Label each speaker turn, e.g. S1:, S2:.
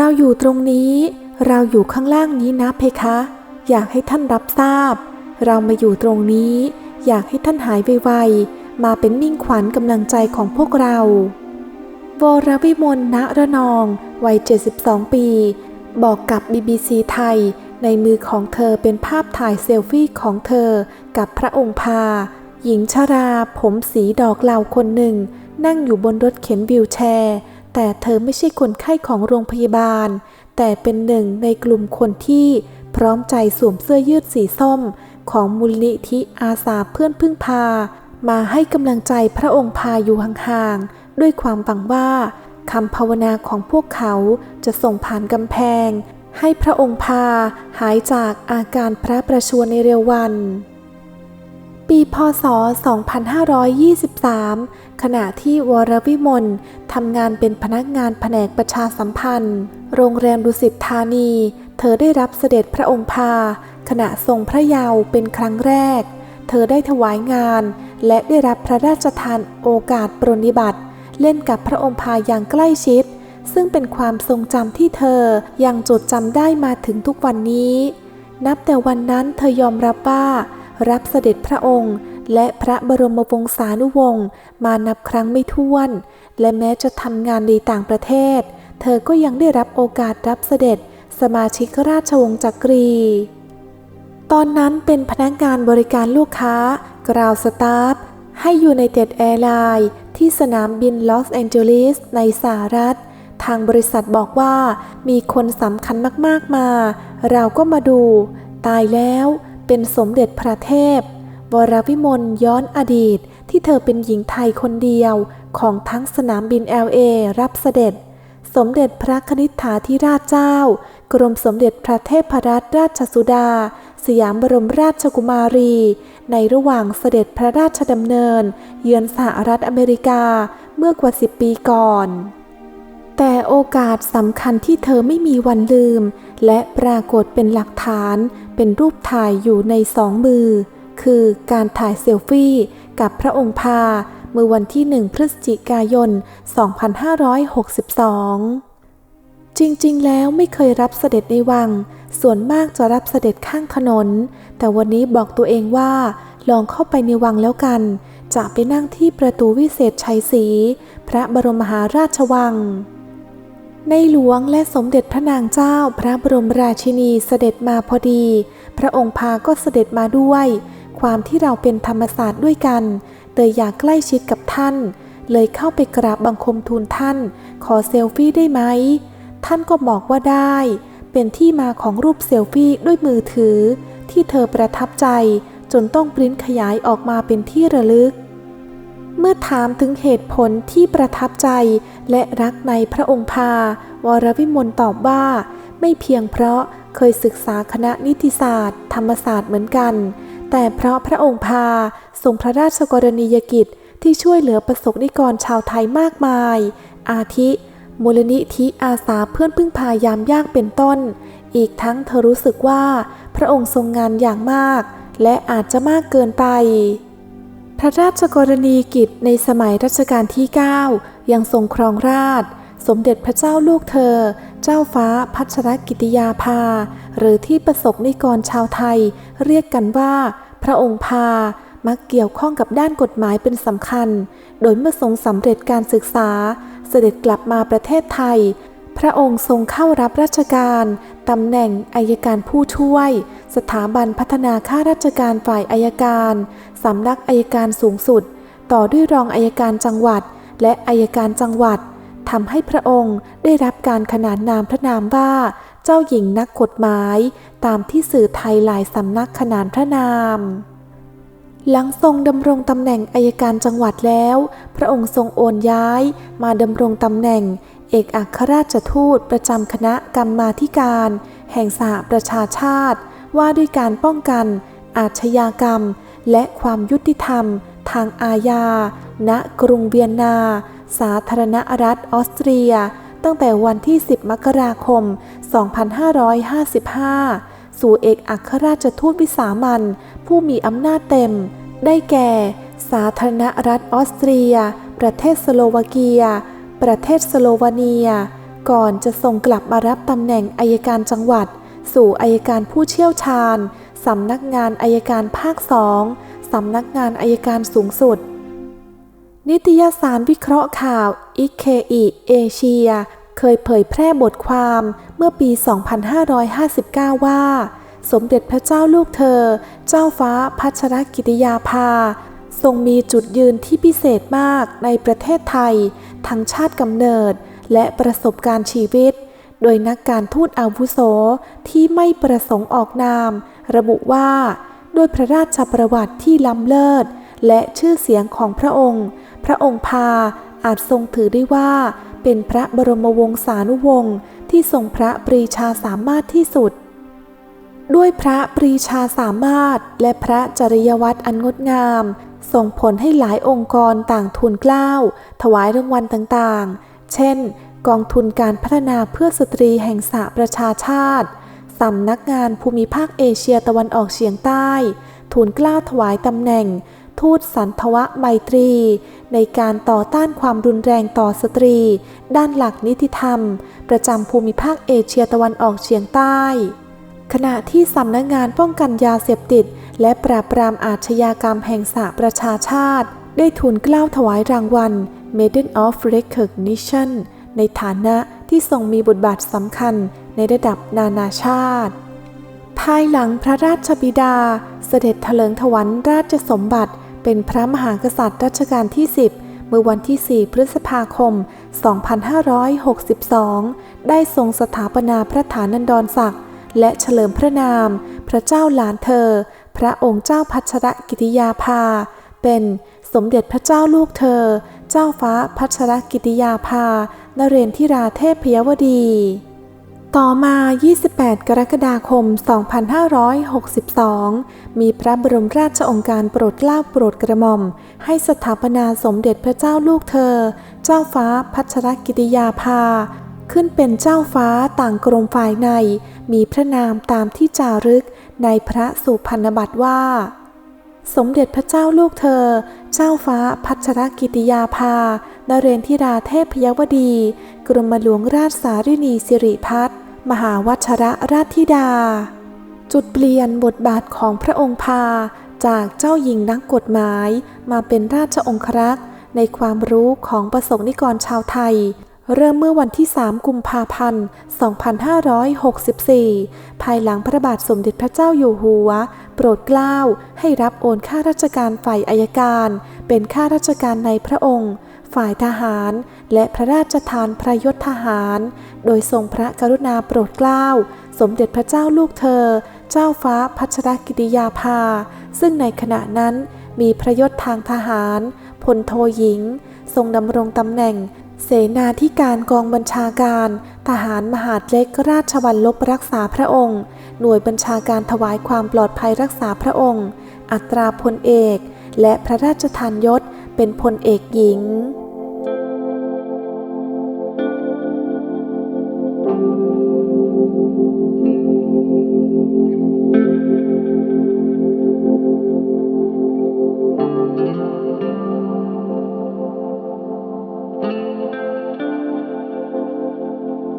S1: เราอยู่ตรงนี้ เราอยู่ข้างล่างนี้นะเพคะ อยากให้ท่านรับทราบ เรามาอยู่ตรงนี้ อยากให้ท่านหายไวๆ มาเป็นมิ่งขวัญกำลังใจของพวกเราวรวิมลณระนอง วัย 72 ปี บอกกับ BBC ไทย ในมือของเธอเป็นภาพถ่ายเซลฟี่ของเธอ กับพระองค์พา หญิงชราผมสีดอกเหลาคนหนึ่ง นั่งอยู่บนรถเข็นวิวแชร์ แต่เธอไม่ใช่คนไข้ของโรงพยาบาล แต่เป็นหนึ่งในกลุ่มคนที่พร้อมใจสวมเสื้อยืดสีส้ม ของมูลนิธิอาสาเพื่อนพึ่งพา มาให้กำลังใจพระองค์พาอยู่ห่างๆ ด้วยความหวังว่าคำภาวนาของพวกเขาจะส่งผ่านกำแพง ให้พระองค์พาหายจากอาการพระประชวรในเร็ววัน ปีพศ 2523 ขณะที่วรวิมลทำงานเป็นพนักงานแผนกประชาสัมพันธ์ โรงแรมดุสิตธานี เธอได้รับเสด็จพระองค์พา ขณะทรงพระเยาว์เป็นครั้งแรก เธอได้ถวายงาน และได้รับพระราชทานโอกาสปรนนิบัติ เล่นกับพระองค์พาอย่างใกล้ชิด ซึ่งเป็นความทรงจำที่เธอยังจดจำได้มาถึงทุกวันนี้ นับแต่วันนั้นเธอยอมรับว่า รับเสด็จพระองค์ และพระบรมวงศานุวงศ์มานับครั้งไม่ถ้วน และแม้จะทำงานในต่างประเทศ เธอก็ยังได้รับโอกาสรับเสด็จสมาชิกราชวงศ์จักรี ตอนนั้นเป็นพนักงานบริการลูกค้ากราวสตาฟให้อยูไนเต็ดแอร์ไลน์ที่สนามบินลอสแองเจลิสในสหรัฐ ทางบริษัทบอกว่ามีคนสำคัญมาก ๆ มา เราก็มาดู ตายแล้ว เป็นสมเด็จพระเทพ วรวิมลย้อนอดีตที่เธอเป็นหญิงไทยคนเดียวของทั้งสนามบิน LA รับเสด็จ สมเด็จพระคณิษฐาธิราชเจ้า กรมสมเด็จพระเทพรัตนราชสุดา สยามบรมราชกุมารี ในระหว่างเสด็จพระราชดำเนิน เยือนสหรัฐอเมริกาเมื่อกว่าสิบปีก่อน แต่โอกาสสำคัญที่เธอไม่มีวันลืม และปรากฏเป็นหลักฐานเป็นรูปถ่ายอยู่ในสองมือ คือการถ่ายเซลฟี่กับพระองค์พาเมื่อวันที่ 1 พฤศจิกายน 2562 จริงๆ แล้วไม่เคยรับเสด็จในวัง ส่วนมากจะรับเสด็จข้างถนน แต่วันนี้บอกตัวเองว่า ลองเข้าไปในวังแล้วกัน จะไปนั่งที่ประตูวิเศษชัยศรีพระบรมมหาราชวัง ในหลวงและสมเด็จพระนางเจ้าพระบรมราชินีเสด็จมาพอดี พระองค์พาก็เสด็จมาด้วย ความที่เราเป็นธรรมศาสตร์ด้วยกันเตยอยากใกล้ชิดกับท่าน เลยเข้าไปกราบบังคมทูลท่าน ขอเซลฟี่ได้ไหม ท่านก็บอกว่าได้ เป็นที่มาของรูปเซลฟี่ด้วยมือถือ ที่เธอประทับใจจนต้องปริ้นขยายออกมาเป็นที่ระลึก เมื่อถามถึงเหตุผลที่ประทับใจและรักในพระองค์พา วรวิมลตอบว่า ไม่เพียงเพราะเคยศึกษาคณะนิติศาสตร์ ธรรมศาสตร์เหมือนกัน แต่เพราะพระองค์พาทรงพระราชกรณียกิจที่ช่วยเหลือประสบนิกรชาวไทยมากมาย อาทิ มูลนิธิอาสาเพื่อนพึ่งพายามยากเป็นต้น อีกทั้งเธอรู้สึกว่า พระองค์ทรงงานอย่างมาก และอาจจะมากเกินไป พระราชกรณียกิจในสมัยรัชกาลที่ 9 ยังทรงครองราช สมเด็จพระเจ้าลูกเธอ เจ้าฟ้าพัชรกิติยาภา หรือที่ประสบนิกรชาวไทย เรียกกันว่า พระองค์พา มักเกี่ยวข้องกับด้านกฎหมายเป็นสำคัญ โดยเมื่อทรงสำเร็จการศึกษา เสด็จกลับมาประเทศไทย พระองค์ทรงเข้ารับราชการตำแหน่งอายการผู้ช่วย สถาบันพัฒนาข้าราชการฝ่ายอายการ สำนักอายการสูงสุด ต่อด้วยรองอายการจังหวัด และอายการจังหวัดทำให้พระองค์ได้รับการขนานนามพระนามว่า เจ้าหญิงนักกฎหมาย ตามที่สื่อไทยหลายสำนักขนานพระนาม หลังทรงดำรงตำแหน่งอายการจังหวัดแล้ว พระองค์ทรงโอนย้าย มาดำรงตำแหน่ง เอกอัครราชทูตประจำคณะกรรมาธิการ แห่งสหประชาชาติ ว่าด้วยการป้องกัน อาชญากรรม และความยุติธรรม ทางอาญา ณ กรุงเวียนนา สาธารณรัฐออสเตรีย ตั้งแต่วันที่ 10 มกราคม 2555 สู่เอกอัครราชทูตวิสามันผู้มีอำนาจเต็ม ได้แก่ สาธารณรัฐออสเตรีย ประเทศสโลวาเกีย ประเทศสโลวาเนีย ก่อนจะส่งกลับมารับตำแหน่งอายการจังหวัด สู่อายการผู้เชี่ยวชาญ สำนักงานอายการภาคสองสำนักงานอายการสูงสุด นิตยสารวิเคราะห์ข่าวอิเคอิเอเชียเคยเผยแพร่บทความเมื่อปี 2559 ว่า สมเด็จพระเจ้าลูกเธอ เจ้าฟ้าพัชรกิติยาภา ทรงมีจุดยืนที่พิเศษมากในประเทศไทย ทั้งชาติกำเนิดและประสบการณ์ชีวิต โดยนักการทูตอาวุโสที่ไม่ประสงค์ออกนาม ระบุว่าด้วยพระราชประวัติที่ล้ำเลิศ และชื่อเสียงของพระองค์ พระองค์พาอาจทรงถือได้ว่า เป็นพระบรมวงศานุวงศ์ที่ทรงพระปรีชาสามารถที่สุด ด้วยพระปรีชาสามารถ และพระจริยวัตรอันงดงาม ส่งผลให้หลายองค์กรต่างทูลเกล้าถวายรางวัลต่างๆ เช่น กองทุนการพัฒนาเพื่อสตรีแห่งสหประชาชาติ สำนักงานภูมิภาคเอเชียตะวันออกเฉียงใต้ ทูลกล้าถวายตำแหน่ง ทูตสันทวะไมตรี ในการต่อต้านความรุนแรงต่อสตรี ด้านหลักนิติธรรม ประจำภูมิภาคเอเชียตะวันออกเฉียงใต้ ขณะที่สำนักงานป้องกันยาเสพติด และปราบปรามอาชญากรรมแห่งสหประชาชาติ ได้ทูลกล้าถวายรางวัล Medal of Recognition ในฐานะที่ทรงมีบทบาทสำคัญในระดับนานาชาติ ภายหลังพระราชบิดาเสด็จเถลิงถวัลราชสมบัติ เป็นพระมหากษัตริย์รัชกาลที่ 10 เมื่อวันที่ 4 พฤษภาคม 2562 ได้ทรงสถาปนาพระฐานันดรศักดิ์และเฉลิมพระนาม พระเจ้าหลานเธอ พระองค์เจ้าพัชรกิติยาภา เป็นสมเด็จพระเจ้าลูกเธอ เจ้าฟ้าพัชรกิติยาภานเรนทิราเทพพยวดี ต่อมา 28 กรกฎาคม 2562 มีพระบรมราชองค์การโปรดเกล้าโปรดกระหม่อม ให้สถาปนาสมเด็จพระเจ้าลูกเธอ เจ้าฟ้าพัชรกิติยาภา ขึ้นเป็นเจ้าฟ้าต่างกรมฝ่ายใน มีพระนามตามที่จารึกในพระสุพรรณบัตรว่าสมเด็จพระเจ้าลูกเธอ เจ้าฟ้าพัชรกิติยาภา นเรนทิราเทพพยวดี กรมหลวงราชสารินีสิริพัฒน์มหาวัชระราชธิดา จุดเปลี่ยนบทบาทของพระองค์พา จากเจ้าหญิงนักกฎหมาย มาเป็นราชองครักษ์ในความรู้ของประสงนิกรชาวไทย เริ่มเมื่อวันที่ 3 กุมภาพันธ์ 2564 ภายหลังพระบาทสมเด็จพระเจ้าอยู่หัว โปรดเกล้าให้รับโอนข้าราชการฝ่ายอายการ เป็นข้าราชการในพระองค์ ฝ่ายทหาร และพระราชทานพระยศทหาร โดยทรงพระกรุณาโปรดเกล้า สมเด็จพระเจ้าลูกเธอ เจ้าฟ้าพัชรกิติยาภา ซึ่งในขณะนั้นมีพระยศทางทหารพลโทหญิง ทรงดำรงตำแหน่ง เสนาธิการกองบัญชาการ ทหารมหาดเล็กราชวัลลบรักษาพระองค์ หน่วยบัญชาการถวายความปลอดภัยรักษาพระองค์ อัตราพลเอก และพระราชทานยศเป็นพลเอกหญิง